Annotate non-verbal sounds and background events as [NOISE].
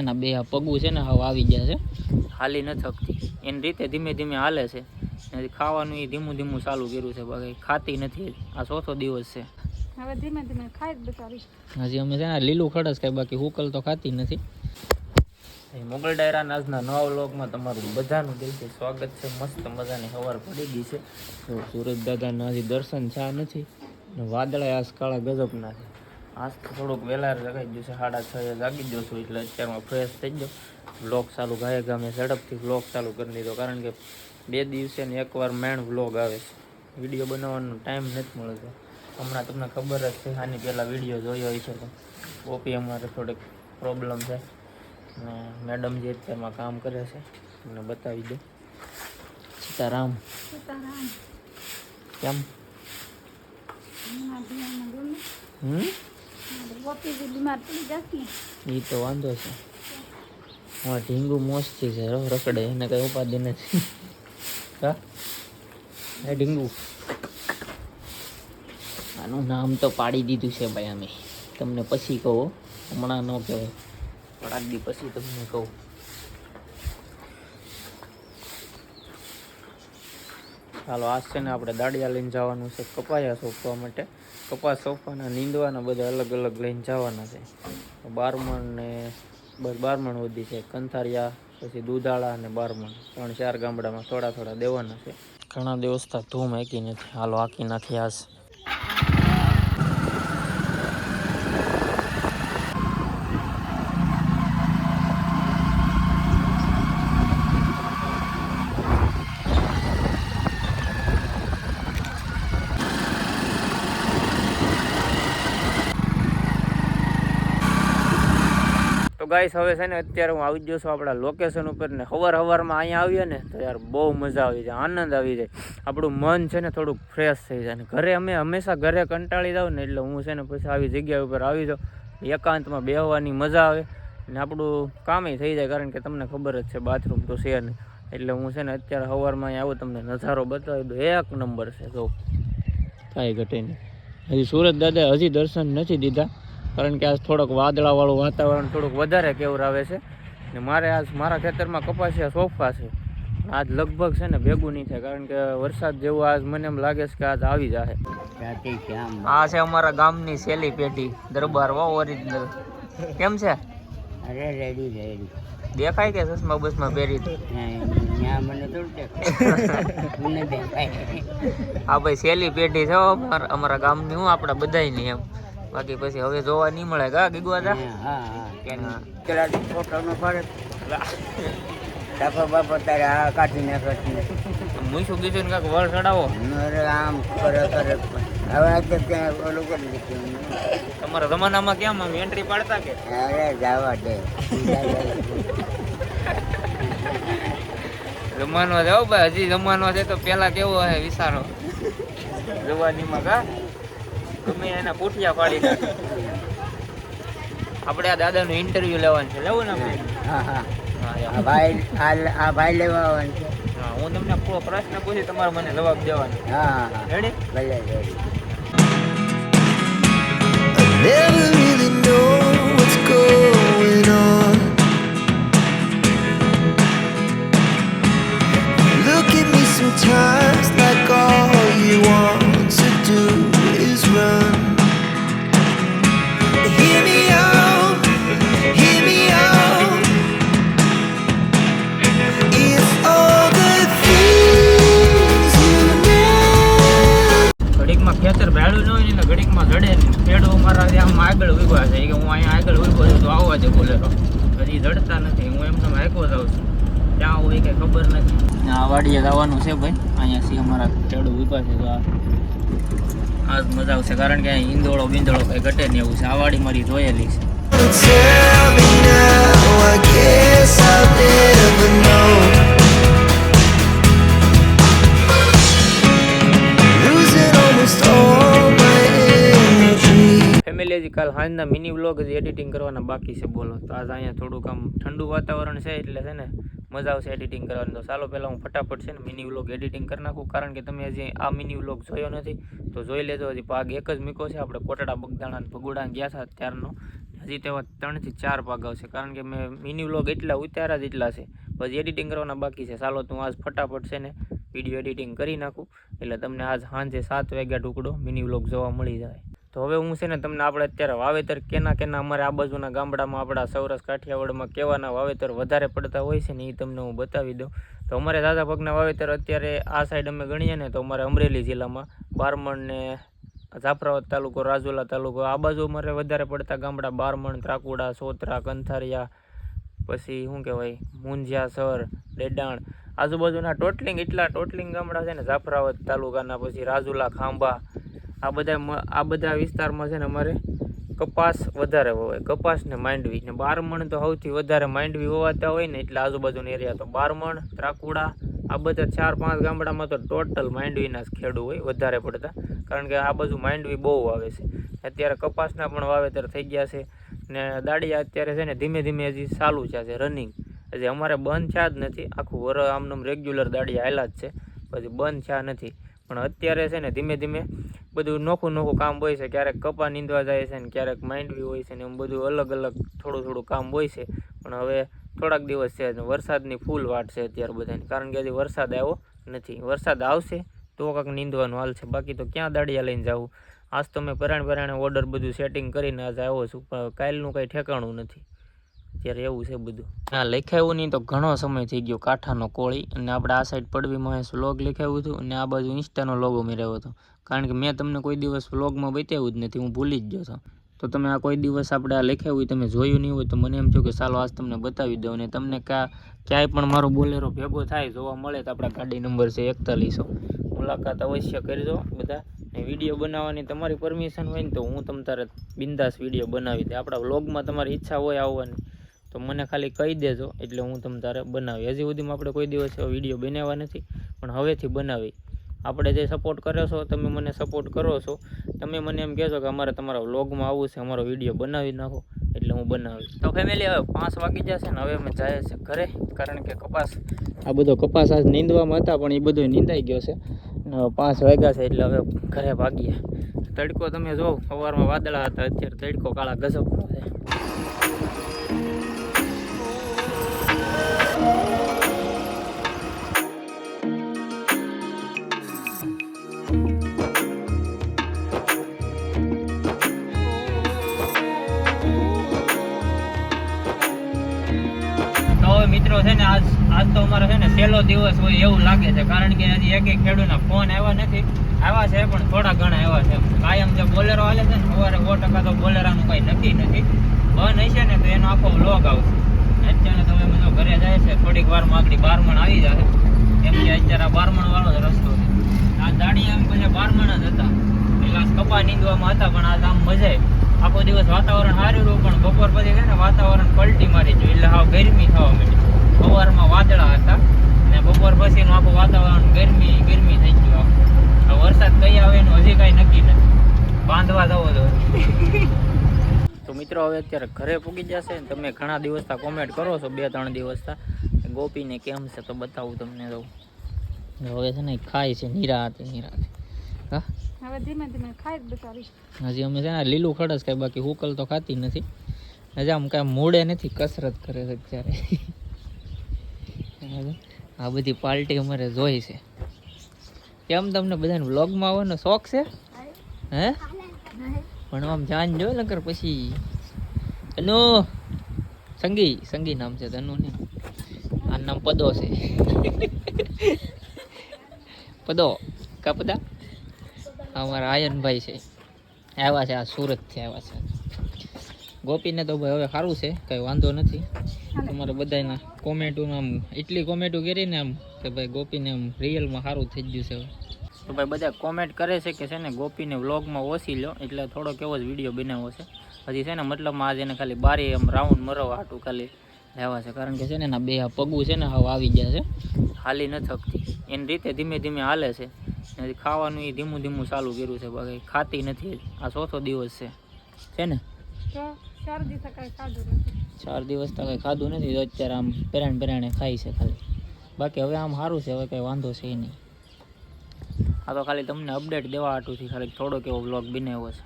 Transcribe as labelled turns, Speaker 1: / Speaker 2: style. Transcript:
Speaker 1: એના બે આ પગું છે ને હવે આવી ગયા છે. હાલી ન થકતી એની રીતે ધીમે ધીમે હાલે છે. ખાવાનું એ ધીમું ધીમું ચાલુ કર્યું છે બાકી ખાતી નથી. આ ચોથો દિવસ છે.
Speaker 2: હવે ધીમે ધીમે ખાઈ
Speaker 1: હજી અમે છે ને લીલું ખડસ ખાઈ બાકી હુકલ તો ખાતી નથી. એ મોગલ ડાયરાના આજના નવા વ્લોગમાં તમારું બધાનું દિલથી સ્વાગત છે. મસ્ત મજાની સવાર પડી ગઈ છે. તો દાદાના હજી દર્શન થયા નથી. વાદળા આજ કાળા ગજબના છે. આજ તો થોડુંક વહેલા જગાઈ ગયું છે સાડા છ જાગી ગયો છું એટલે અત્યારમાં ફ્રેશ થઈ ગયો. વ્લોગ ચાલુ ગાય ગામે ઝડપથી વ્લોગ ચાલુ કરી દીધો કારણ કે બે દિવસે ને એકવાર મેણ વ્લોગ આવે છે. વીડિયો બનાવવાનો ટાઈમ નથી મળતો. હમણાં તમને ખબર જ છે આની પહેલાં વીડિયો જોયો હોય છે તો. ઓપી અમારે થોડીક પ્રોબ્લેમ છે. અને મેડમ જે અત્યારમાં કામ કરે છે તમને બતાવી દો સીતારામ.
Speaker 2: સીતારામ.
Speaker 1: કેમ? હમ?
Speaker 2: ગોપીજી
Speaker 1: એ તો વાંધો છે. હા, ઢીંગુ મોસ્તી છે રખડે, એને કઈ ઉપાધિ નથી. હા? હે ઢીંગુ. આનું નામ તો પાડી દીધું છે ભાઈ અમે. તમને પછી કહો, હમણાં ન કહેવાય. થોડાક દી પછી તમને કહું. ચાલો આજ છે ને આપણે દાડિયા લઈને જવાનું છે કપાયા સોંપવા માટે. કપાસ સોંપવાના નીંદવાના બધા અલગ અલગ લઈને જવાના છે. બારમણ ને બસ બારમણ વધી છે. કંથારિયા, પછી દુધાળા અને બારમણ. ત્રણ ચાર ગામડામાં થોડા થોડા દેવાના છે. ઘણા દિવસથી ધૂમ હાકી નથી. હાલો, હાકી નાખી આજ. તો ગાઈસ, હવે છે ને અત્યારે હું આવી ગયો છું આપણા લોકેશન ઉપર ને હવાર હવારમાં અહીંયા આવીએ ને તો યાર બહુ મજા આવી જાય, આનંદ આવી જાય. આપણું મન છે ને થોડુંક ફ્રેશ થઈ જાય ને ઘરે અમે હંમેશા ઘરે કંટાળી જાઉં ને એટલે હું છે ને પછી આવી જગ્યા ઉપર આવી જાઉં. એકાંતમાં બેહવાની મજા આવે ને આપણું કામે થઈ જાય કારણ કે તમને ખબર જ છે બાથરૂમ તો છે નહીં. એટલે હું છે ને અત્યારે સવારમાં અહીંયા આવું, તમને નજારો બતાવી દઉં. એક નંબર છે, જો. કાંઈ ઘટે નહીં. હજી સુરત દાદા હજી દર્શન નથી દીધા. કારણ કે આજ થોડોક વાદળાવાળું વાતાવરણ થોડુંક વધારે કેવરાવે છે. ને મારે આજ મારા ખેતરમાં કપાસિયા સોફા છે. આજ લગભગ છે ને ભેગું નહીં થાય કારણ કે વરસાદ જેવું આજ મને એમ લાગે છે કે આજ આવી જશે આ છે અમારા ગામની સેલી પેટી દરબાર વા ઓરિજિનલ. કેમ છે?
Speaker 3: અરે રેડી રેડી.
Speaker 1: દેખાય કે ચશ્મા બસમાં પહેરી? [LAUGHS] આ ભાઈ સેલી પેટી છે હો અમારા અમારા ગામની હું આપણા બધાની એમ. બાકી પછી હવે જોવા નહીં મળે કા ગીગવા તા?
Speaker 3: હા હા પેલા ફોટો નો ફરક ડફા બાપા તારે આ કાઢી નાખે
Speaker 1: હું શું કીધું ને કાંઈક વળ ચડાવો.
Speaker 3: અરે આમ કરે કરે. હવે આ તો ત્યાં ઓલું કરી દીધું
Speaker 1: તમારા જમાનામાં કેમ આમ એન્ટ્રી પાડતા કે?
Speaker 3: અરે જવા દે.
Speaker 1: જમવાનો છે હો ભાઈ હજી જમવાનો છે તો પેલા કેવો હે વિચારો? જવાનીમાં કા? ગમે એના પૂઠિયા પાડી નાખે. આપણે આ દાદાનું ઇન્ટરવ્યુ લેવાનું છે. લેવું ને આપણે?
Speaker 3: હા હા. આ ભાઈ આ આ ભાઈ લેવા આવવાનું છે.
Speaker 1: હા, હું તમને પૂરો પ્રશ્ન પૂછી તમારે મને જવાબ દેવાનો.
Speaker 3: હા હા. હા
Speaker 1: રેડી
Speaker 3: ભલે. રેડી
Speaker 4: Never really know
Speaker 1: પેડો મારા આમ આગળ ઊભા છે. કે હું અહીંયા આગળ ઊભો છું તો આવવા દે બોલેરો. હજી જડતા નથી. હું એમ તમે હાંકવો જાઉં છું. ક્યાં હોય કંઈ ખબર નથી. આ વાડીએ જવાનું છે ભાઈ. અહીંયા સી અમારા પેડો ઊભા છે તો આ આજ મજા આવશે. કારણ કે અહીં ઈંદોળો બિંદોળો કંઈ ઘટે નહીં એવું છે. આ વાડી મારી જોયેલી છે.
Speaker 4: Tell
Speaker 1: હજી કાલ સાંજના મિની વ્લોગ જ એડિટિંગ કરવાના બાકી છે બોલો. તો આજ અહીંયા થોડુંક આમ ઠંડુ વાતાવરણ છે એટલે છે ને મજા આવશે એડિટિંગ કરવાની. તો ચાલો પહેલાં હું ફટાફટ છે ને મિની વ્લોગ એડિટિંગ કરી નાખું. કારણ કે તમે હજી આ મિની વ્લોગ જોયો નથી, તો જોઈ લેજો. હજી ભાગ એક જ મીકો છે. આપણે કોટડા, બગદાણા ભગુડા ગયા હતા ત્યારનો હજી તેવા ત્રણથી ચાર ભાગ આવશે. કારણ કે મેં મિની વ્લોગ એટલા ઉતાર્યા જ એટલા છે. પછી એડિટિંગ કરવાના બાકી છે. ચાલો, તું આજ ફટાફટ છે ને વીડિયો એડિટિંગ કરી નાખું. એટલે તમને આજ સાંજે સાત વાગ્યા ટુકડો મિની વ્લોગ જોવા મળી જાય. તો હવે હું છે ને તમને આપણે અત્યારે વાવેતર કેના કેના અમારે આ બાજુના ગામડામાં આપણા સૌરાષ્ટ્ર કાઠિયાવાડમાં કેવાના વાવેતર વધારે પડતા હોય છે ને એ તમને હું બતાવી દઉં. તો અમારે દાદા પગના વાવેતર અત્યારે આ સાઈડ અમે ગણીએ ને તો અમારે અમરેલી જિલ્લામાં બારમણ ને જાફરાબાદ તાલુકો, રાજુલા તાલુકો, આ બાજુ અમારે વધારે પડતા ગામડા બારમણ, ત્રાકુડા, સોત્રા, કંથારિયા, પછી શું કહેવાય મુંજિયા સર ડેડાણ, આજુબાજુના ટોટલિંગ એટલા ટોટલિંગ ગામડા છે ને જાફરાબાદ તાલુકાના, પછી રાજુલા, ખાંભા આ બધા આ બધા વિસ્તારમાં છે ને અમારે કપાસ વધારે હોય કપાસ ને માંડવી ને બારમણ તો સૌથી વધારે માંડવી હોવાતા હોય ને એટલે આજુબાજુના એરિયા તો બારમણ, ત્રાકુડા, આ બધા ચાર પાંચ ગામડામાં તો ટોટલ માંડવીના જ ખેડૂ હોય, વધારે પડતા. કારણ કે આ બાજુ માંડવી બહુ આવે છે. અત્યારે કપાસના પણ વાવેતર થઈ ગયા છે ને દાડિયા અત્યારે છે ને ધીમે ધીમે હજી ચાલુ છે રનિંગ હજી અમારે બંધ થયા જ નથી. આખું વર આમનું રેગ્યુલર દાડિયા આવેલા જ છે. પછી બંધ થયા નથી. પણ અત્યારે છે ને ધીમે ધીમે બધું નોખું નોખું કામ હોય છે. ક્યારેક કપા નીંદવા જાય છે ને ક્યારેક માંડવી હોય છે ને એમ બધું અલગ અલગ થોડું થોડું કામ હોય છે. પણ હવે થોડાક દિવસ છે વરસાદની ફૂલ વાટ છે અત્યારે બધાને. કારણ કે હજી વરસાદ આવ્યો નથી. વરસાદ આવશે તો કાંક નીંદવાનું હાલ છે. બાકી તો ક્યાં દાડિયા લઈને જાવું? આજ તો મેં પરાણે પરાણે ઓર્ડર બધું સેટિંગ કરીને આજે આવ્યો છું. પણ કાલનું કંઈ ઠેકાણું નથી. અત્યારે એવું છે બધું. હા લખાયું નહીં તો ઘણો સમય થઈ ગયો કાંઠાનો કોળી અને આપણે આ સાઈડ પડવીમાં વ્લોગ લખાવ્યું હતું અને આ બાજુ ઇન્સ્ટાનો લોગો મેળવ્યો હતો. કારણ કે મેં તમને કોઈ દિવસ વ્લોગમાં બતાવ્યું જ નથી, હું ભૂલી જ ગયો હતો તો તમે આ કોઈ દિવસ આપણે આ લખાવ્યું હોય, તમે જોયું નહીં હોય તો મને એમ થયું કે ચાલો આજ તમને બતાવી દઉં અને તમને ક્યાં ક્યાંય પણ મારો બોલેરો ભેગો થાય, જોવા મળે તો આપણા ગાડી નંબર છે એકતાલીસો. મુલાકાત અવશ્ય કરજો બધા. વીડિયો બનાવવાની તમારી પરમિશન હોય ને તો હું તમ તારે બિંદાસ વીડિયો બનાવી દે. આપણા વ્લોગમાં તમારી ઈચ્છા હોય આવવાની. તો મને ખાલી કહી દેજો, એટલે હું તમ તારે બનાવી. હજી સુધીમાં આપણે કોઈ દિવસ વીડિયો બનાવ્યા નથી, પણ હવેથી બનાવી. આપણે જે સપોર્ટ કર્યો છો, તમે મને સપોર્ટ કરો છો, તમે મને એમ કહેશો કે અમારે તમારા વ્લોગમાં આવવું છે, અમારો વીડિયો બનાવી નાખો, એટલે હું બનાવી તો ફેમિલી હવે પાંચ વાગી જશે ને હવે અમે જાય છે ઘરે, કારણ કે કપાસ, આ બધો કપાસ આજ નીંદવામાં હતા, પણ એ બધો નીંદાઈ ગયો છે. પાંચ વાગ્યા છે, એટલે હવે ઘરે ભાગીએ. તડકો તમે જો સવારમાં વાદળા હતા, અત્યારે તડકો કાળા ગજબનો છે. મિત્રો છે ને, આજ આજ તો અમારો છે ને પહેલો દિવસ હોય એવું લાગે છે. કારણ કે હજી એક એક ખેડૂતના ફોન આવ્યા નથી. આવ્યા છે, પણ થોડા ઘણા આવ્યા છે. કાયમ જે બોલેરો હાલે છે ને, સવારે સો ટકા તો બોલેરાનું કંઈ નક્કી નથી. બંધ હશે ને, તો એનો આખો વ્લોગ આવશે. અત્યારે તમે બધો ઘરે જાય છે. થોડીક વારમાં આગળ બારમણ આવી જશે. એમ કે અત્યારે આ બારમણ વાળો જ રસ્તો છે. આ દાડી એમ પછી બારમણ જ હતા. પેલા કપા નીંદવામાં હતા, પણ આજ આમ મજા આખો દિવસ વાતાવરણ સારું રહ્યું, પણ બપોર પછી છે ને, વાતાવરણ પલટી મારી ગયું. એટલે હાવ ગરમી થવા માંડી. સવારમાં વાદળા હતા ને બપોર પછીનું આખું વાતાવરણ ગરમી ગરમી થઈ ગયું આખું. વરસાદ કઈ આવે એનું હજી કાંઈ નક્કી નથી. બાંધવા જવો તો તો મિત્રો હવે અત્યારે ઘરે પૂગી જશે ને તમે ઘણા દિવસતા કોમેન્ટ કરો છો બે ત્રણ દિવસતા ગોપીને કેમ છે તો બતાવું તમને તો. હવે છે ને ખાય છે નિરાતે નિરાતે હા?
Speaker 2: હવે ધીમે ધીમે જ
Speaker 1: હજી અમે છે ને લીલું ખડસ ખાય બાકી હુકલ તો ખાતી નથી. હજી આમ કાંઈ મૂડે નથી કસરત કરે છે અત્યારે. આ બધી પાર્ટી અમારે જોઈ છે. કેમ તમને બધાને વ્લોગમાં આવવાનો શોખ છે? હે? પણ આમ જાન જો નકર પછી. તનુ સંગી સંગી નામ છે તનુ ને આ નામ પદો છે. પદો, કા પદા? અમારા આયનભાઈ છે. આવ્યા છે, આ સુરતથી આવ્યા છે. ગોપીને તો ભાઈ હવે સારું છે, કંઈ વાંધો નથી. તમારે બધાના કોમેન્ટો આમ એટલી કોમેન્ટો કરી ને આમ કે ભાઈ ગોપીને આમ રિયલમાં સારું થઈ ગયું છે હવે. તો ભાઈ બધા કોમેન્ટ કરે છે કે છે ને ગોપીને વ્લોગમાં ઓછી લો એટલે થોડોક એવો જ વીડિયો બનાવ્યો છે. હજી છે ને મતલબમાં આજે એને ખાલી બારી એમ રાઉન્ડ મરવા હાટું ખાલી લેવા છે કારણ કે છે ને એના બે આ પગું છે ને હવે આવી ગયા છે. હાલી ન થકતી એની રીતે ધીમે ધીમે હાલે છે. હજી ખાવાનું એ ધીમું ધીમું ચાલુ કર્યું છે બાકી ખાતી નથી. આ ચોથો દિવસ છે. છે ને?
Speaker 2: દિવસ કાંઈ ખાધું નથી.
Speaker 1: ચાર દિવસ તો કંઈ ખાધું નથી તો અત્યારે આમ પેરાણ પેરાણે ખાઈ છે ખાલી. બાકી હવે આમ સારું છે, હવે કંઈ વાંધો છે નહીં. આ તો ખાલી તમને અપડેટ દેવા હાટુથી ખાલી થોડોક એવો બ્લોગ બનાવ્યો છે.